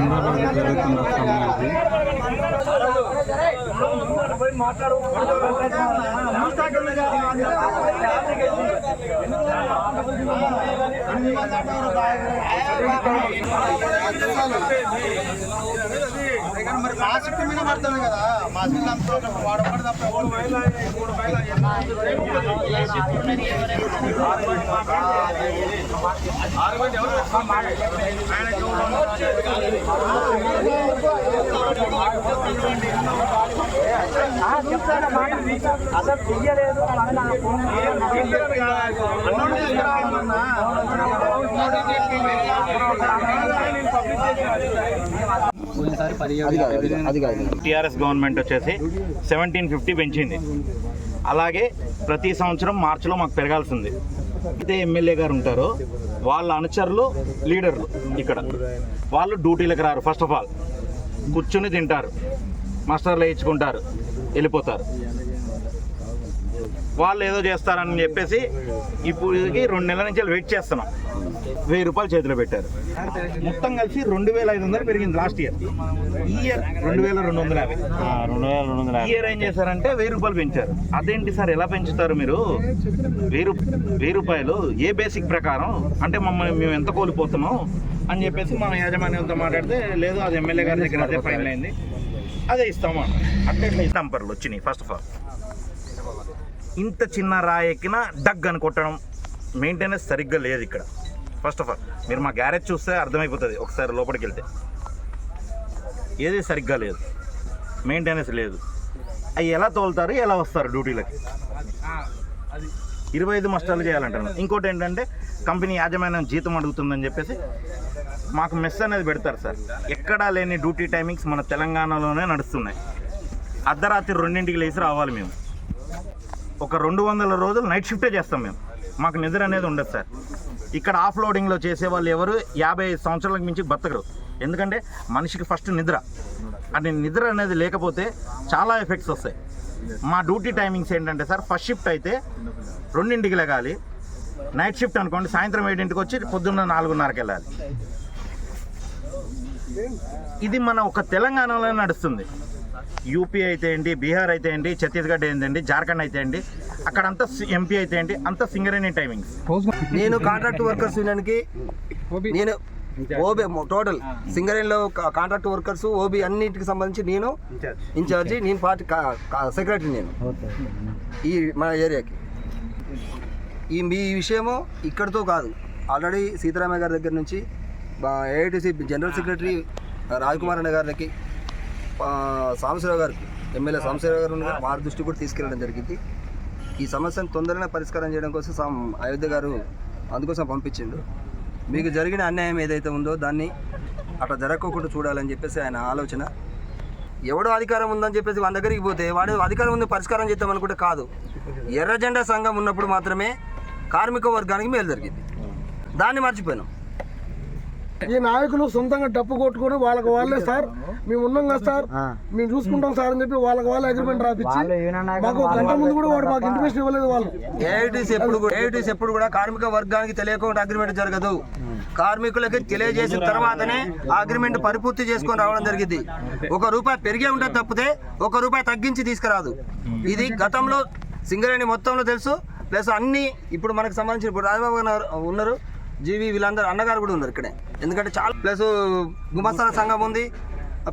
সুন্দরবন সামনে আছে మరి మా చుట్టూ మీద పడుతుంది కదా మా చుట్టూ వాడబడి తప్ప ఎవడు అసలు టీఆర్ఎస్ గవర్నమెంట్ వచ్చేసి సెవెంటీన్ ఫిఫ్టీ పెంచింది. అలాగే ప్రతి సంవత్సరం మార్చిలో మాకు పెరగాల్సింది. అయితే ఎమ్మెల్యే గారు ఉంటారో వాళ్ళ అనుచరులు లీడర్లు ఇక్కడ. వాళ్ళు డ్యూటీలకు రారు. ఫస్ట్ ఆఫ్ ఆల్ కూర్చుని తింటారు. మాస్టర్లు వేయించుకుంటారు. వెళ్ళిపోతారు. వాళ్ళు ఏదో చేస్తారని చెప్పేసి ఇప్పుడు రెండు నెలల నుంచి వెయిట్ చేస్తున్నాం. వెయ్యి రూపాయలు చేతిలో పెట్టారు. మొత్తం కలిసి రెండు వేల ఐదు వందలు పెరిగింది లాస్ట్ ఇయర్. ఈ ఇయర్ రెండు వేల రెండు వందల యాభై. రెండు వేల రెండు వందల ఇయర్ ఏం చేశారంటే వెయ్యి రూపాయలు పెంచారు. అదేంటి సార్ ఎలా పెంచుతారు మీరు? వెయ్యి వెయ్యి రూపాయలు ఏ బేసిక్ ప్రకారం? అంటే మమ్మల్ని మేము ఎంత కోల్పోతున్నాం అని చెప్పేసి మన యాజమాన్యంతో మాట్లాడితే లేదు అది ఎమ్మెల్యే గారి దగ్గర అదే ఫైనల్ అయింది. అదే ఇస్తాము. అట్లా ఇట్లా స్టంపర్లు వచ్చినాయి ఫస్ట్ ఆఫ్ ఆల్ ఇంత చిన్న రాయి ఎక్కినా డగ్ అని కొట్టడం మెయింటెనెన్స్ సరిగ్గా లేదు ఇక్కడ. ఫస్ట్ ఆఫ్ ఆల్ మీరు మా గ్యారేజ్ చూస్తే అర్థమైపోతుంది. ఒకసారి లోపలికి వెళ్తే. ఏది సరిగ్గా లేదు. మెయింటెనెన్స్ లేదు. అవి ఎలా తోలుతారు? ఎలా వస్తారు డ్యూటీలకి? ఇరవై ఐదు మస్టాలు చేయాలంటారు ఇంకోటి ఏంటంటే కంపెనీ యాజమాన్యం జీతం అడుగుతుందని చెప్పేసి మాకు మెస్ అనేది పెడతారు సార్. ఎక్కడా లేని డ్యూటీ టైమింగ్స్ మన తెలంగాణలోనే నడుస్తున్నాయి. అర్ధరాత్రి రెండింటికి లేచి రావాలి మేము. ఒక రెండు వందల రోజులు నైట్ షిఫ్టే చేస్తాం మేము. మాకు నిద్ర అనేది ఉండదు సార్. ఇక్కడ ఆఫ్ లోడింగ్లో చేసే వాళ్ళు ఎవరు? యాభై ఐదు సంవత్సరాలకు మించి బతకరు. ఎందుకంటే మనిషికి ఫస్ట్ నిద్ర. అది నిద్ర అనేది లేకపోతే చాలా ఎఫెక్ట్స్ వస్తాయి. మా డ్యూటీ టైమింగ్స్ ఏంటంటే సార్ ఫస్ట్ షిఫ్ట్ అయితే రెండింటికి లెగాలి. నైట్ షిఫ్ట్ అనుకోండి సాయంత్రం ఏడింటికి వచ్చి పొద్దున్న నాలుగున్నరకి వెళ్ళాలి. ఇది మన ఒక తెలంగాణలో నడుస్తుంది. యూపీ అయితే ఏంటి బీహార్ అయితే ఏంటి ఛత్తీస్గఢ్ ఏంటండి జార్ఖండ్ అయితే ఏంటి అక్కడంతా ఎంపీ అయితే ఏంటి అంతా సింగరేణి టైమింగ్స్. నేను కాంట్రాక్ట్ వర్కర్స్ యూనియన్కి నేను ఓబీ టోటల్ సింగరేణిలో కాంట్రాక్ట్ వర్కర్స్ ఓబీ అన్నిటికి సంబంధించి నేను ఇన్ఛార్జి. నేను పార్టీ సెక్రటరీ నేను. ఈ మన ఏరియాకి. ఈ మీ విషయము ఇక్కడితో కాదు. ఆల్రెడీ సీతారామయ్య గారి దగ్గర నుంచి ఏఐటీసీ జనరల్ సెక్రటరీ రాజ్కుమార్ అన్న గారికి సాంబశివరావు గారికి ఎమ్మెల్యే సాంబశివరావు గారు ఉన్నారు. వారి దృష్టి కూడా తీసుకెళ్ళడం జరిగింది. ఈ సమస్యను తొందరగా పరిష్కారం చేయడం కోసం సాం అయోధ్య గారు అందుకోసం పంపించిండు మీకు జరిగిన అన్యాయం ఏదైతే ఉందో దాన్ని అట్లా జరగకుండా చూడాలని చెప్పేసి ఆయన ఆలోచన. ఎవడో అధికారం ఉందని చెప్పేసి వాడి దగ్గరికి పోతే వాడు అధికారం ఉంది పరిష్కారం చేద్దాం అనుకుంటే కాదు. ఎర్ర జెండా సంఘం ఉన్నప్పుడు మాత్రమే కార్మిక వర్గానికి మేలు జరిగింది. దాన్ని మర్చిపోయినాం. ఈ నాయకులు సొంతంగా డప్పు కొట్టుకొని వాళ్ళకి వాళ్ళే సార్. మేము ఉన్నాం కదా సార్ మేము చూసుకుంటాం సార్ అని చెప్పి వాళ్ళకి వాళ్ళే అగ్రిమెంట్ రాపిచ్చి మాకు ఒక గంట ముందు కూడా వాడు మాకు ఇంటిమేషన్ ఇవ్వలేదు వాళ్ళు. ఏఐటీసీ ఎప్పుడు ఏఐటీసీ ఎప్పుడు కూడా కార్మిక వర్గానికి తెలియకుండా అగ్రిమెంట్ జరగదు. కార్మికులకి తెలియజేసిన తర్వాతనే ఆ అగ్రిమెంట్ పరిపూర్తి చేసుకొని రావడం జరిగింది. ఒక రూపాయి పెరిగే ఉంటుంది తప్పితే ఒక రూపాయి తగ్గించి తీసుకురాదు. ఇది గతంలో సింగరేణి మొత్తంలో తెలుసు. ప్లస్ అన్ని ఇప్పుడు మనకు సంబంధించిన ఇప్పుడు రాజబాబు గారు ఉన్నారు. జీవి వీళ్ళందరూ అన్నగారు కూడా ఉన్నారు ఇక్కడే. ఎందుకంటే చాలా ప్లస్ గుమస్తాల సంఘం ఉంది.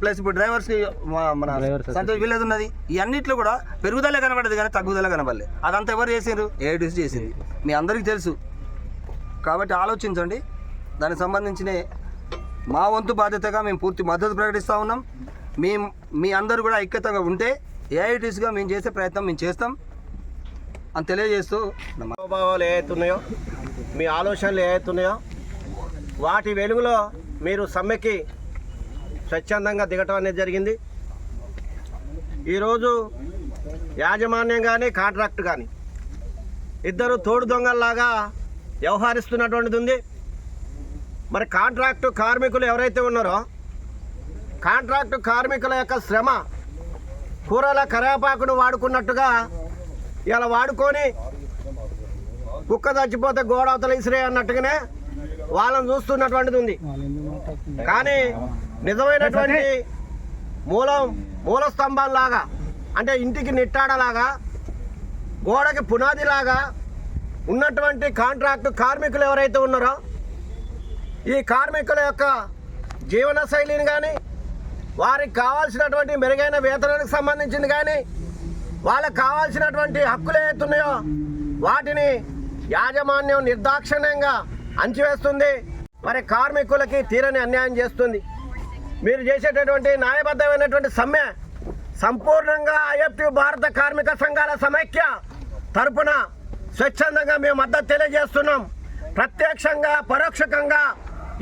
ప్లస్ ఇప్పుడు డ్రైవర్స్కి మన సంతోష్ విలేజ్ ఉన్నది. ఈ అన్నిట్లో కూడా పెరుగుదల కనబడదు కానీ తగ్గుదల కనబడలేదు అదంతా ఎవరు చేసారు ఏఐటీసీ చేసింది. మీ అందరికీ తెలుసు. కాబట్టి ఆలోచించండి. దానికి సంబంధించిన మా వంతు బాధ్యతగా మేము పూర్తి మద్దతు ప్రకటిస్తూ ఉన్నాం. మేము మీ అందరూ కూడా ఐక్యతగా ఉంటే ఏఐటీసీగా మేము చేసే ప్రయత్నం మేము చేస్తాం. అని తెలియజేస్తూ నమ- మనోభావాలు ఏవైతున్నాయో మీ ఆలోచనలు ఏవైతున్నాయో వాటి వెలుగులో మీరు సమ్మెకి స్వచ్ఛందంగా దిగటం అనేది జరిగింది. ఈరోజు యాజమాన్యం కానీ కాంట్రాక్ట్ కానీ ఇద్దరు తోడు దొంగల్లాగా వ్యవహరిస్తున్నటువంటిది ఉంది. మరి కాంట్రాక్టు కార్మికులు ఎవరైతే ఉన్నారో కాంట్రాక్టు కార్మికుల యొక్క శ్రమ కూరల కరేపాకును వాడుకున్నట్టుగా ఇలా వాడుకొని కుక్క చచ్చిపోతే గోడవతల ఇసిరే అన్నట్టుగానే వాళ్ళని చూస్తున్నటువంటిది ఉంది. కానీ నిజమైనటువంటి మూలం మూల స్తంభంలాగా అంటే ఇంటికి నిట్టాడలాగా గోడకి పునాదిలాగా ఉన్నటువంటి కాంట్రాక్టు కార్మికులు ఎవరైతే ఉన్నారో ఈ కార్మికుల యొక్క జీవన శైలిని కానీ వారికి కావాల్సినటువంటి మెరుగైన వేతనానికి సంబంధించింది కానీ వాళ్ళకి కావాల్సినటువంటి హక్కులు ఏవైతున్నాయో వాటిని యాజమాన్యం నిర్దాక్షిణ్యంగా అంచివేస్తుంది మరి కార్మికులకి తీరని అన్యాయం చేస్తుంది. మీరు చేసేటటువంటి న్యాయబద్ధమైనటువంటి సమ్మె సంపూర్ణంగా ఐఎఫ్టి భారత కార్మిక సంఘాల సమైక్య తరపున స్వచ్ఛందంగా మేము మద్దతు తెలియజేస్తున్నాం. ప్రత్యక్షంగా పరోక్షకంగా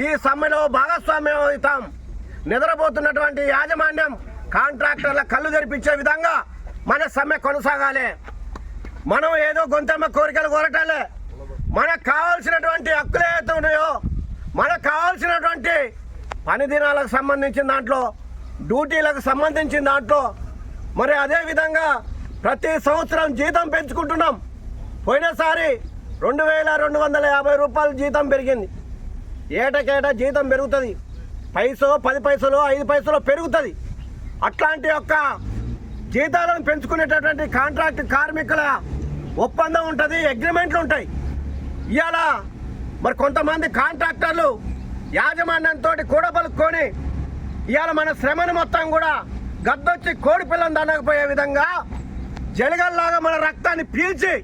ఈ సమ్మెలో భాగస్వామ్యం అవుతాం నిద్రపోతున్నటువంటి యాజమాన్యం కాంట్రాక్టర్ల కళ్ళు తెరిపించే విధంగా మన సమ్మె కొనసాగాలి. మనం ఏదో గొంతమ్మ కోరికలు కోరటాలే. మనకు కావాల్సినటువంటి హక్కులు ఏవైతే ఉన్నాయో మనకు కావాల్సినటువంటి పని దినాలకు సంబంధించిన దాంట్లో డ్యూటీలకు సంబంధించిన దాంట్లో మరి అదే విధంగా ప్రతి సంవత్సరం జీతం పెంచుకుంటున్నాం. పోయినసారి రెండు వేల రెండు వందల యాభై రూపాయలు జీతం పెరిగింది. ఏటకేటా జీతం పెరుగుతుంది. పైసో పది పైసలు ఐదు పైసలు పెరుగుతుంది. అట్లాంటి యొక్క జీతాలను పెంచుకునేటటువంటి కాంట్రాక్ట్ కార్మికుల ఒప్పందం ఉంటుంది అగ్రిమెంట్లు ఉంటాయి. ఇవాళ మరి కొంతమంది కాంట్రాక్టర్లు యాజమాన్యంతో కూడబలుక్కొని ఇవాళ మన శ్రమను మొత్తం కూడా గద్దొచ్చి కోడి పిల్లని దండకపోయే విధంగా జలగల్లాగా మన రక్తాన్ని పీల్చి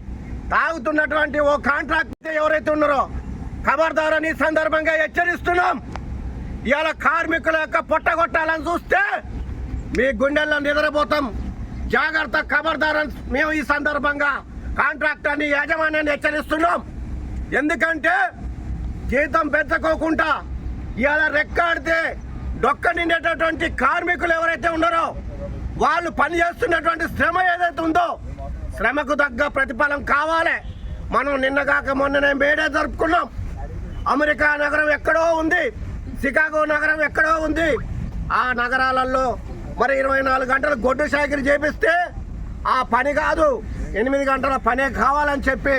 తాగుతున్నటువంటి ఓ కాంట్రాక్టర్ ఎవరైతే ఉన్నారో ఖబర్దారని ఈ సందర్భంగా హెచ్చరిస్తున్నాం. ఇవాళ కార్మికుల యొక్క పొట్టగొట్టాలని చూస్తే మీ గుండెల్లో నిద్రపోతాం. జాగ్రత్త ఖబర్దారని మేము ఈ సందర్భంగా కాంట్రాక్టర్ని యాజమాన్యాన్ని హెచ్చరిస్తున్నాం. ఎందుకంటే జీతం పెంచుకోకుండా ఇవాళ రెక్కాడితే డొక్క నిండేటటువంటి కార్మికులు ఎవరైతే ఉన్నారో వాళ్ళు పని చేస్తున్నటువంటి శ్రమ ఏదైతే ఉందో శ్రమకు తగ్గ ప్రతిఫలం కావాలి. మనం నిన్నగాక మొన్ననే మేడే జరుపుకున్నాం. అమెరికా నగరం ఎక్కడో ఉంది చికాగో నగరం ఎక్కడో ఉంది. ఆ నగరాలలో మరి ఇరవై నాలుగు గంటలు గొడ్డు సాగిరి చేపిస్తే ఆ పని కాదు. ఎనిమిది గంటల పనే కావాలని చెప్పి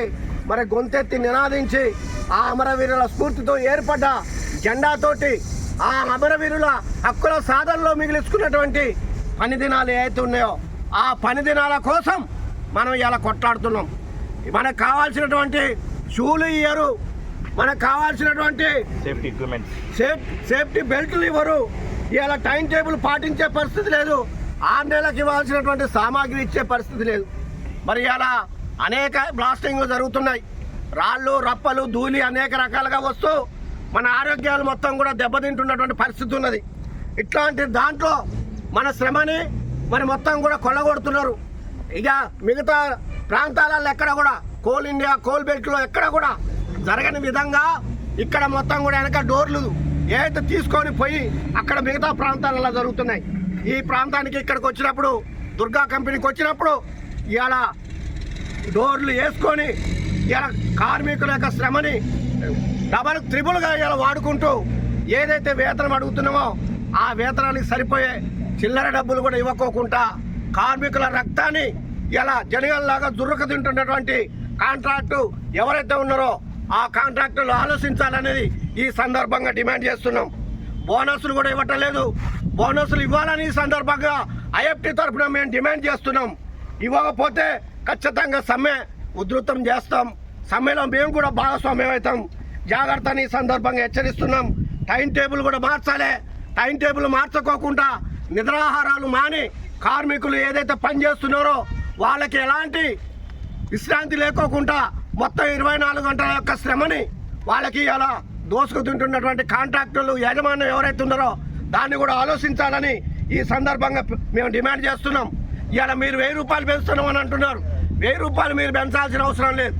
మరి గొంతెత్తి నినాదించి ఆ అమరవీరుల స్ఫూర్తితో ఏర్పడ్డ జెండాతోటి ఆ అమరవీరుల హక్కుల సాధనలో మిగిలించుకున్నటువంటి పని దినాలు ఏవైతే ఉన్నాయో ఆ పని దినాల కోసం మనం ఇలా కొట్లాడుతున్నాం. మనకు కావాల్సినటువంటి షూలు ఇయ్యరు. మనకు కావాల్సినటువంటి సేఫ్టీ ఎక్విప్మెంట్స్ సేఫ్ సేఫ్టీ బెల్ట్లు ఇవ్వరు. ఇలా టైం టేబుల్ పాటించే పరిస్థితి లేదు. ఆరు నెలలకు ఇవ్వాల్సినటువంటి సామాగ్రి ఇచ్చే పరిస్థితి లేదు. మరి అలా అనేక బ్లాస్టింగ్లు జరుగుతున్నాయి. రాళ్ళు రప్పలు ధూళి అనేక రకాలుగా వస్తూ మన ఆరోగ్యాలు మొత్తం కూడా దెబ్బతింటున్నటువంటి పరిస్థితి ఉన్నది. ఇట్లాంటి దాంట్లో మన శ్రమని మరి మొత్తం కూడా కొల్లగొడుతున్నారు. ఇక మిగతా ప్రాంతాలలో ఎక్కడ కూడా కోల్ ఇండియా కోల్ బెల్ట్లో ఎక్కడ కూడా జరగని విధంగా ఇక్కడ మొత్తం కూడా వెనక డోర్లు ఏదైతే తీసుకొని పోయి అక్కడ మిగతా ప్రాంతాలలో జరుగుతున్నాయి. ఈ ప్రాంతానికి ఇక్కడికి వచ్చినప్పుడు దుర్గా కంపెనీకి వచ్చినప్పుడు ఇవాళ డోర్లు వేసుకొని ఇలా కార్మికుల యొక్క శ్రమని డబల్ త్రిబుల్గా ఇలా వాడుకుంటూ ఏదైతే వేతనం అడుగుతున్నామో ఆ వేతనానికి సరిపోయే చిల్లర డబ్బులు కూడా ఇవ్వకోకుండా కార్మికుల రక్తాన్ని ఇలా జనగల్లాగా దుర్రక తింటున్నటువంటి కాంట్రాక్టు ఎవరైతే ఉన్నారో ఆ కాంట్రాక్టులు ఆలోచించాలనేది ఈ సందర్భంగా డిమాండ్ చేస్తున్నాం. బోనస్లు కూడా ఇవ్వటం లేదు. బోనస్లు ఇవ్వాలని ఈ సందర్భంగా ఐఎఫ్టీ తరఫున మేము డిమాండ్ చేస్తున్నాం. ఇవ్వకపోతే ఖచ్చితంగా సమ్మె ఉధృతం చేస్తాం. సమ్మెలో మేము కూడా భాగస్వామ్యం అవుతాం జాగ్రత్తని ఈ సందర్భంగా హెచ్చరిస్తున్నాం. టైం టేబుల్ కూడా మార్చాలి. టైం టేబుల్ మార్చుకోకుండా నిద్రాహారాలు మాని కార్మికులు ఏదైతే పని చేస్తున్నారో వాళ్ళకి ఎలాంటి విశ్రాంతి లేకోకుండా మొత్తం ఇరవై నాలుగు గంటల యొక్క శ్రమని వాళ్ళకి అలా దోసుకు తింటున్నటువంటి కాంట్రాక్టర్లు యాజమాన్యం ఎవరైతే ఉన్నారో దాన్ని కూడా ఆలోచించాలని ఈ సందర్భంగా మేము డిమాండ్ చేస్తున్నాం. ఇవాళ మీరు వెయ్యి రూపాయలు పెంచుతున్నాం అని అంటున్నారు. వెయ్యి రూపాయలు మీరు పెంచాల్సిన అవసరం లేదు.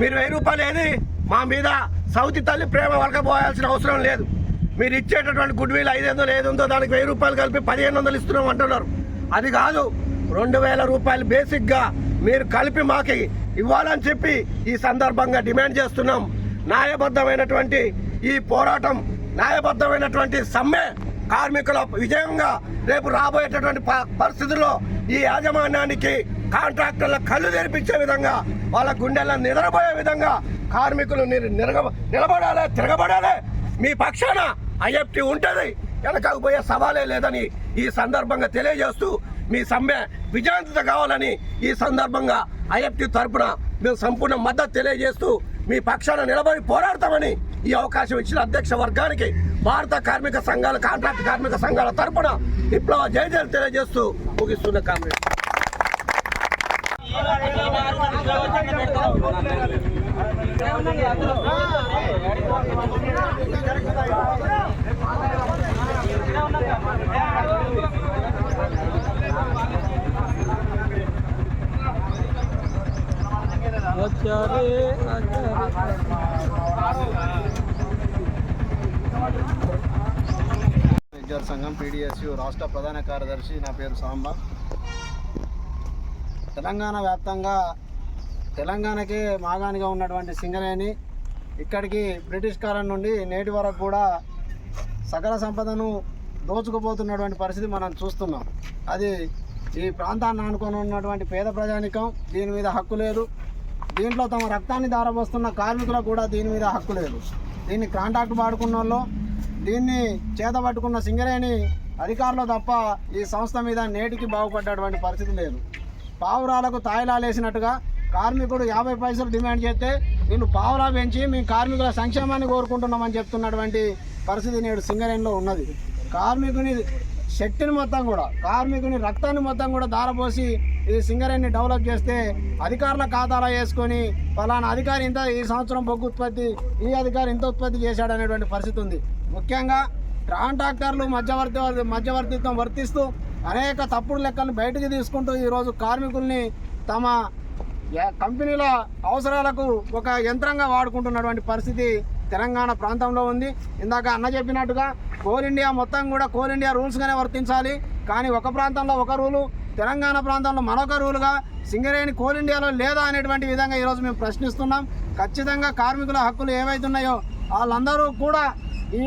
మీరు వెయ్యి రూపాయలు ఏది? మా మీద సౌతి తల్లి ప్రేమ వలకపోయాల్సిన అవసరం లేదు. మీరు ఇచ్చేటటువంటి గుడ్ విల్ ఐదు వందలు ఏది ఉందో దానికి వెయ్యి రూపాయలు కలిపి పదిహేను వందలు ఇస్తున్నాం అంటున్నారు. అది కాదు రెండు వేల రూపాయలు బేసిక్గా మీరు కలిపి మాకు ఇవ్వాలని చెప్పి ఈ సందర్భంగా డిమాండ్ చేస్తున్నాం. న్యాయబద్ధమైనటువంటి ఈ పోరాటం న్యాయబద్ధమైనటువంటి సమ్మె కార్మికుల విజయంగా రేపు రాబోయేటటువంటి ప- పరిస్థితుల్లో ఈ యాజమాన్యానికి కాంట్రాక్టర్ల కళ్ళు తెరిపించే విధంగా వాళ్ళ గుండెలను నిద్రపోయే విధంగా కార్మికులు నిరగ- నిలబడాలి తిరగబడాలి. మీ పక్షాన ఐఎఫ్టీ ఉంటుంది. వెనకకు పోయే సవాలే లేదని ఈ సందర్భంగా తెలియజేస్తూ మీ సమ్మె విజయంత కావాలని ఈ సందర్భంగా ఐఎఫ్టీ తరపున మేము సంపూర్ణ మద్దతు తెలియజేస్తూ మీ పక్షాన నిలబడి పోరాడతామని ఈ అవకాశం ఇచ్చిన అధ్యక్ష వర్గానికి భారత కార్మిక సంఘాల కాంట్రాక్ట్ కార్మిక సంఘాల తరపున విప్లవ జయజలు తెలియజేస్తూ ముగిస్తున్న కాంగ్రెస్ విద్యార్థి సంఘం పీడిఎస్యు రాష్ట్ర ప్రధాన కార్యదర్శి నా పేరు సాంబ. తెలంగాణ వ్యాప్తంగా తెలంగాణకే మాగానిగా ఉన్నటువంటి సింగరేణి ఇక్కడికి బ్రిటిష్ కాలం నుండి నేటి వరకు కూడా సకల సంపదను దోచుకుపోతున్నటువంటి పరిస్థితి మనం చూస్తున్నాం. అది ఈ ప్రాంతాన్ని ఆనుకొని ఉన్నటువంటి పేద ప్రజానికం దీని మీద హక్కు లేదు. దీంట్లో తమ రక్తాన్ని దారబోస్తున్న కార్మికులకు కూడా దీని మీద హక్కు లేదు. దీన్ని కాంట్రాక్ట్ పాడుకున్న వాళ్ళు దీన్ని చేతబట్టుకున్న సింగరేణి అధికారులు తప్ప ఈ సంస్థ మీద నేటికి బాగుపడ్డటువంటి పరిస్థితి లేదు. పావురాలకు తాయిలాలేసినట్టుగా కార్మికుడు యాభై పైసలు డిమాండ్ చేస్తే నేను పావురా పెంచి మీ కార్మికుల సంక్షేమాన్ని కోరుకుంటున్నామని చెప్తున్నటువంటి పరిస్థితి నేడు సింగరేణిలో ఉన్నది. కార్మికుని శక్తిని మొత్తం కూడా కార్మికుని రక్తాన్ని మొత్తం కూడా దారపోసి ఈ సింగరేణిని డెవలప్ చేస్తే అధికారుల ఖాతాలో వేసుకొని ఫలానా అధికారి ఇంత ఈ సంవత్సరం బొగ్గు ఉత్పత్తి ఈ అధికారి ఇంత ఉత్పత్తి చేశాడు అనేటువంటి పరిస్థితి ఉంది. ముఖ్యంగా కాంట్రాక్టర్లు మధ్యవర్తి మధ్యవర్తిత్వం వర్తిస్తూ అనేక తప్పుడు లెక్కలను బయటకు తీసుకుంటూ ఈరోజు కార్మికుల్ని తమ కంపెనీల అవసరాలకు ఒక యంత్రంగా వాడుకుంటున్నటువంటి పరిస్థితి తెలంగాణ ప్రాంతంలో ఉంది. ఇందాక అన్న చెప్పినట్టుగా కోల్ ఇండియా మొత్తం కూడా కోల్ ఇండియా రూల్స్గానే వర్తించాలి. కానీ ఒక ప్రాంతంలో ఒక రూలు తెలంగాణ ప్రాంతంలో మరొక రూలుగా సింగరేణి కోల్ ఇండియాలో లేదా అనేటువంటి విధంగా ఈరోజు మేము ప్రశ్నిస్తున్నాం. ఖచ్చితంగా కార్మికుల హక్కులు ఏవైతున్నాయో వాళ్ళందరూ కూడా ఈ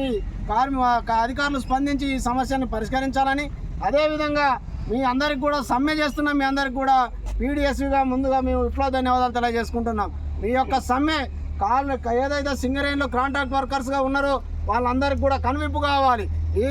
కార్మి అధికారులు స్పందించి ఈ సమస్యను పరిష్కరించాలని అదేవిధంగా మీ అందరికి కూడా సమ్మె చేస్తున్నాం. మీ అందరికి కూడా పీడిఎస్గా ముందుగా మేము విప్లవ ధన్యవాదాలు తెలియజేసుకుంటున్నాం. మీ యొక్క సమ్మె కాళ్ళు ఏదైతే సింగరేణిలో కాంట్రాక్ట్ వర్కర్స్గా ఉన్నారో వాళ్ళందరికీ కూడా కనువిప్పు కావాలి. ఈ